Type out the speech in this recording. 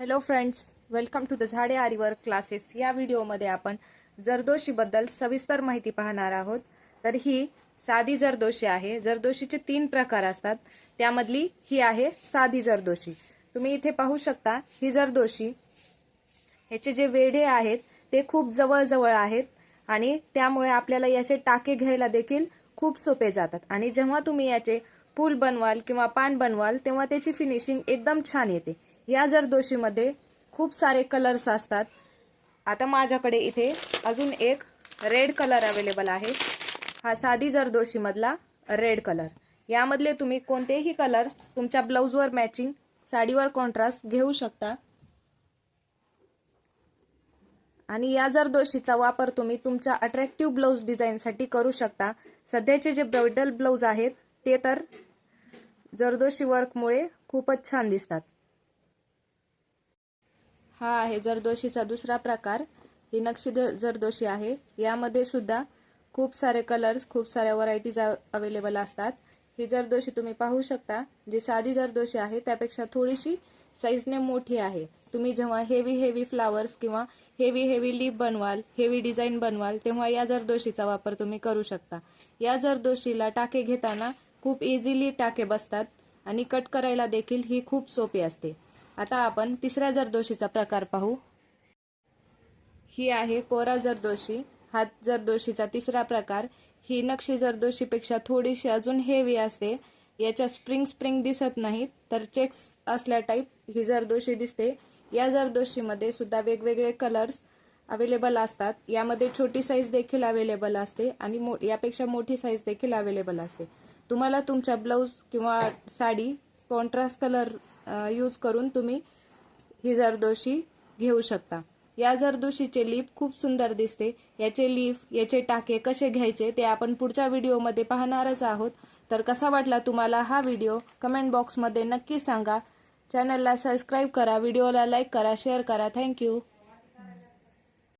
Hello friends welcome to the Zade आरीवर classes या व्हिडिओमध्ये आपण जरदोशीबद्दल सविस्तर माहिती पाहणार आहोत तर ही साधी जरदोशी आहे जरदोशीचे तीन प्रकार असतात त्यामधली ही आहे साधी जरदोशी तुम्ही इथे पाहू शकता ही जरदोशी ह्याचे जे वेढे आहेत ते खूप जवळजवळ आहेत आणि त्यामुळे आपल्याला याचे टाके घ्यायला देखील खूप सोपे जातात. आणि जेव्हा तुम्ही याचे फूल बनवाल किंवा पान बनवाल तेव्हा त्याची फिनिशिंग एकदम छान येते. या जरदोशीमध्ये खूप सारे कलर्स असतात. आता माझ्याकडे इथे अजून एक रेड कलर अवेलेबल आहे. हा साधी जरदोशीमधला रेड कलर यामधले तुम्ही कोणतेही कलर्स तुमच्या ब्लाऊजवर मॅचिंग साडीवर कॉन्ट्रास्ट घेऊ शकता. आणि या जरदोशीचा वापर तुम्ही तुमच्या अट्रॅक्टिव्ह ब्लाऊज डिझाईनसाठी करू शकता. सध्याचे जे ब्रायडल ब्लाऊज आहेत ते तर जरदोशी वर्कमुळे खूपच छान दिसतात. हा आहे जरदोशीचा दुसरा प्रकार. ही नक्षी जरदोशी आहे. यामध्ये सुद्धा खूप सारे कलर्स खूप साऱ्या व्हरायटीज अवेलेबल असतात. ही जरदोशी तुम्ही पाहू शकता. जी साधी जरदोशी आहे त्यापेक्षा थोडीशी साईजने मोठी आहे. तुम्ही जेव्हा हेवी हेवी फ्लावर्स किंवा हेवी हेवी लीप बनवाल हेवी डिझाईन बनवाल तेव्हा या जरदोशीचा वापर तुम्ही करू शकता. या जरदोशीला टाके घेताना खूप इझिली टाके बसतात आणि कट करायला देखील ही खूप सोपी असते. आता आपण तिसऱ्या जरदोशीचा प्रकार पाहू. ही आहे कोरा जरदोशी हा जरदोशीचा तिसरा प्रकार. ही नक्षी जरदोशीपेक्षा थोडीशी अजून हेवी असते. याच्या स्प्रिंग स्प्रिंग दिसत नाहीत तर चेक्स असल्या टाईप ही जरदोशी दिसते. या जरदोशीमध्ये सुद्धा वेगवेगळे कलर्स अवेलेबल असतात. यामध्ये छोटी साईज देखील अवेलेबल असते आणि मो यापेक्षा मोठी साईज देखील अवेलेबल असते. तुम्हाला तुमच्या ब्लाऊज किंवा साडी कॉन्ट्रास्ट कलर यूज करून तुम्ही ही जरदोशी घेऊ शकता. या जरदोशीचे लीफ खूप सुंदर दिसते. याचे लीफ याचे टाके कसे घ्यायचे ते आपण पुढच्या व्हिडिओमध्ये पाहणारच आहोत. तर कसा वाटला तुम्हाला हा व्हिडिओ कमेंट बॉक्समध्ये नक्की सांगा. चॅनलला सबस्क्राईब करा व्हिडिओला लाईक करा शेअर करा. थँक्यू